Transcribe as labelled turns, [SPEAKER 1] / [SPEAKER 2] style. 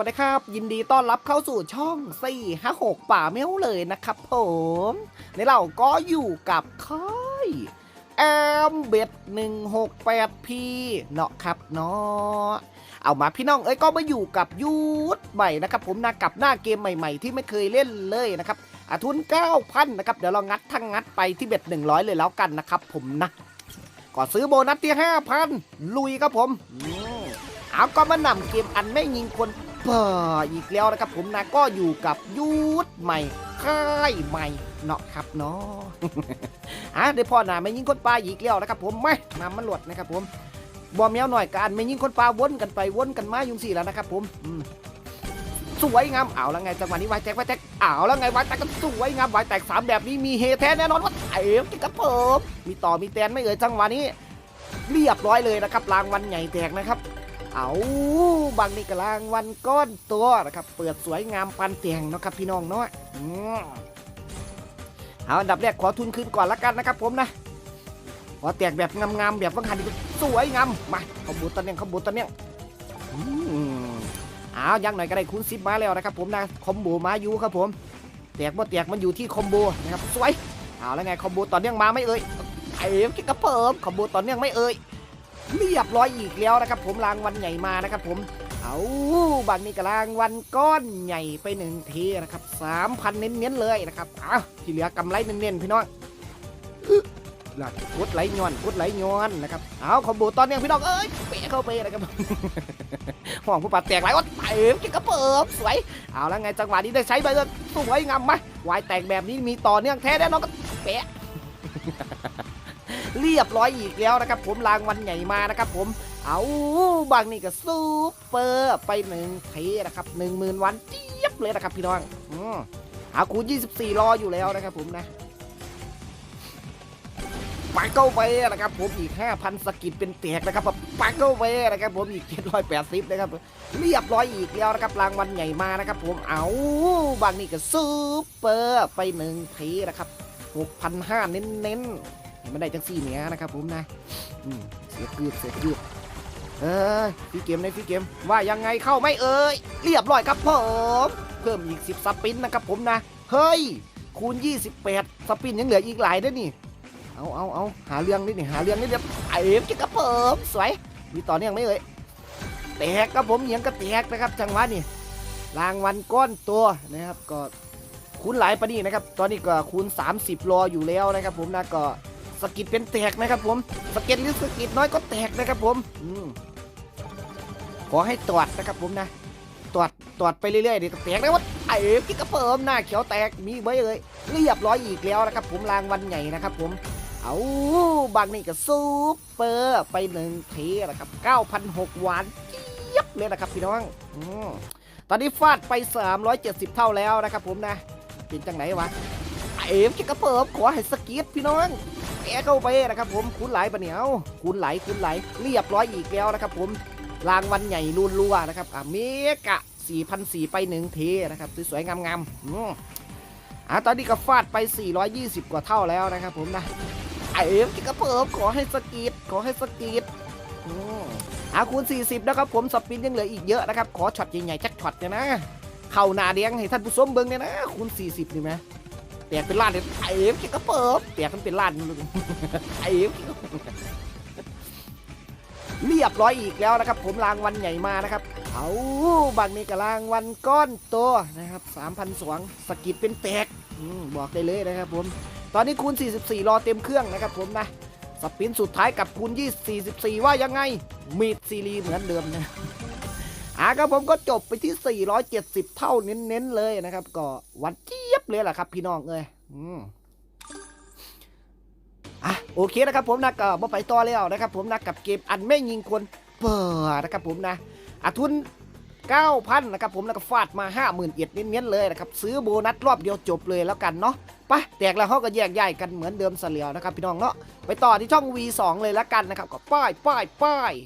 [SPEAKER 1] นะครับ ยินดีต้อนรับเข้าสู่ช่อง4 5 6ป่าเม้วเลยนะครับผม ในเราก็อยู่กับค่ายแอมเบ็ด168 p เนาะครับเนาะเอามาพี่น้องเอ้ยก็มาอยู่กับยูทใหม่นะครับผมนะกับหน้าเกมใหม่ ๆ ที่ไม่เคยเล่นเลยนะครับอาทุน 9,000 นะครับ เดี๋ยวเรางัดทั้งงัดไปที่เบ็ด100 เลยแล้วกันนะครับผมนะก็ซื้อโบนัสที่ 5,000 ลุยครับผมอืมเอาก็มานำเกมอันไม่ยิงคน เปิดอีกแล้วนะครับผมนะก็อยู่กับยูทใหม่ค่ายใหม่เนาะครับเนาะอะเดี๋ยวพ่อหนาไม่ยิงคนปลาอีกแล้วนะครับผมไม่นำมันหลดนะครับผมบอมแมวหน่อยการไม่ยิงคนปลาวนกันไปวนกันมายุงสี่แล้วนะครับผมสวยงามเอาแล้วไงจังหวะนี้วายแตกวายแตกเอาแล้วไงวายแตกกันสวยงามวายแตกสามแบบนี้มีเฮแท้แน่นอนว่าเอ๋มกับผมมีต่อมีแตนไม่เอ่ยจังหวะนี้ เรียบร้อยเลยนะครับรางวัลใหญ่แตกนะครับ เอาบางนี่กลางวันก้อนตัวนะครับ เปิดสวยงามปันเตียงนะครับพี่น้องเนาะอืมเอาอันดับแรกขอทุนคืนก่อนละกันนะครับผมนะขอแตกแบบงามๆแบบวังหันดีสวยงามมาขบูตอนเนี้ยขบูตอนเนี้ยอืมเอายังหน่อยก็ได้คูณซิปมาแล้วนะครับผมนะคอมโบมาอยู่ครับผมแตกบ่แตกมันอยู่ที่คอมโบนะครับสวยเอาแล้วไงคอมโบตอนเนื่องมาไม่เอ่ยไอ้กิ๊กกระเพิ่มคอมโบตอนเนื่องไม่เอ่ย เรียบร้อยอีกแล้วนะครับ ผมรางวัลใหญ่มานะครับผมเอาบางนี่ก็รางวัลก้อนใหญ่ไปหนึ่งทีนะครับสามพันเน้นๆเลยนะครับอ้าที่เหลือกำไรเน้นๆพี่น้องหลักกดไหลย้อนกดไหลย้อนนะครับเอาคอมโบตอนนี้พี่น้องเอ้ยเปะเข้าไปนะครับห่วงผู้ปัดแตกไหลว่าเต็มกิ๊กกระเปิบสวยเอาแล้วไงจังหวะนี้ได้ใช้ไปเลยสวยงามไหมวายแตกแบบนี้มีต่อเนื่องแท้แน่นอนก็เปะ เรียบร้อยอีกแล้วนะครับ ผมรางวัลใหญ่มานะครับ ผมเอาบางนี่ก็ซูเปอร์ไปหนึ่งเทนะครับหนึ่งหมื่นวันเจี๊ยบเลยนะครับพี่น้องอืมอาคูณ24 รออยู่แล้วนะครับผมนะปักเก้าไปนะครับผมอีก 5,000 สกิดเป็นแตกนะครับปักเก้าไปนะครับผมอีก 780 นะครับ เรียบร้อยอีกแล้วนะครับรางวัลใหญ่มานะครับผมเอาบางนี่ก็ซูเปอร์ไปหนึ่งเทนะครับ 6,500 เน้นๆ มันได้จังสี่เนี้ยนะครับผมนะเสียกืดเสียกืดเอ้ยพี่เกมในพี่เกมว่ายังไงเข้าไม่เอ่ยเรียบร้อยครับผมเพิ่มอีก 10สปินนะครับผมนะ เฮ้ย คูณ 28 สปินยังเหลืออีกหลายด้วยนี่ เอาเอาเอาหาเรื่องนิดนี่หาเรื่องนิดเดียวไอ้เอฟกินครับผมสวย มีต่อเนื่องไหมเอ่ยแตกครับผมเหยียงก็แตกนะครับจังหวะนี่รางวัลก้อนตัวนะครับก็คูณหลายปะนี่นะครับ ตอนนี้ก็คูณ 30 รออยู่แล้วนะครับผมนะก็ สกิดเป็นแตกนะครับผมสกิดหรือสกิดน้อยก็แตกนะครับผมอืมขอให้ตรวจนะครับผมนะตรวจตรวจไปเรื่อยๆเดี๋ยวก็แตกได้ว่าไอ้กิ๊กกระเพิ่มหน้าเขียวแตกมีไว้เลยเรียบร้อยอีกแล้วนะครับ ผมรางวัลใหญ่นะครับผมเอาบางนี่ก็ซูเปอร์ไปหนึ่งเทนะครับ9,006หวานเจี๊บเลยนะครับพี่น้องอืมตอนนี้ฟาดไป 370 เท่าแล้วนะครับผมนะเป็นจังไหนวะไอ้กิ๊กกระเพิ่มขอให้สกิดพี่น้อง แกเข้าไปนะครับผมคูณไหลปะเหนียวคูณไหลคูณไหลเรียบร้อยอีกแล้วนะครับผมรางวัลใหญ่รุนรัวนะครับอะเมกะ4,004ไปหนึ่งเทนะครับสวยๆงามๆอืมอะตอนนี้ก็ฟาดไป 420 กว่าเท่าแล้วนะครับผมนะไอ้เอ็มกิกระเพิบขอให้สกีดขอให้สกีดอืมอะคูณ 40 นะครับผมสปินยังเหลืออีกเยอะนะครับ ขอช็อตใหญ่ๆจักช็อตเนี่ยนะ เข่าหนาแดงให้ท่านผู้ชมเบิ่งเนี่ยนะคูณ 40นี่ไหม แตกเป็นล้านเลยไอ้เอฟก็เปิบแตกมันเป็นล้านไอ้เอฟเรียบร้อยอีกแล้วนะครับ ผมรางวัลใหญ่มานะครับเอาบางนี้กับรางวัลก้อนโตนะครับ3,000สวงสกิดเป็นแตกบอกได้เลยนะครับผม ตอนนี้คูณ 44 รอเต็มเครื่องนะครับผมนะสปินสุดท้ายกับคูณ 24 ว่ายังไง มีดซีรีส์เหมือนเดิมนะ อะครับผมก็จบไปที่ 470 เท่าเน้นๆเลยนะครับ ก็หวันเจี๊ยบเลยแหละครับ พี่น้องเอ้ยอืมอะโอเคนะครับผมนะก็มาไปต่อแล้วนะครับ ผมนะกับเกมอันไม่ยิงคนเปิดนะครับผมนะอาทุน9,000นะครับผมแล้วก็ฟาดมา 50,000เอียดเน้นๆเลยนะครับซื้อโบนัสรอบเดียวจบเลยแล้วกันเนาะไปแตกแล้วเขาก็แยกย้ายกันเหมือนเดิมเสลียวนะครับพี่น้องเนาะไปต่อที่ช่อง V2 เลยแล้วกันนะครับก็ป้ายป้ายป้าย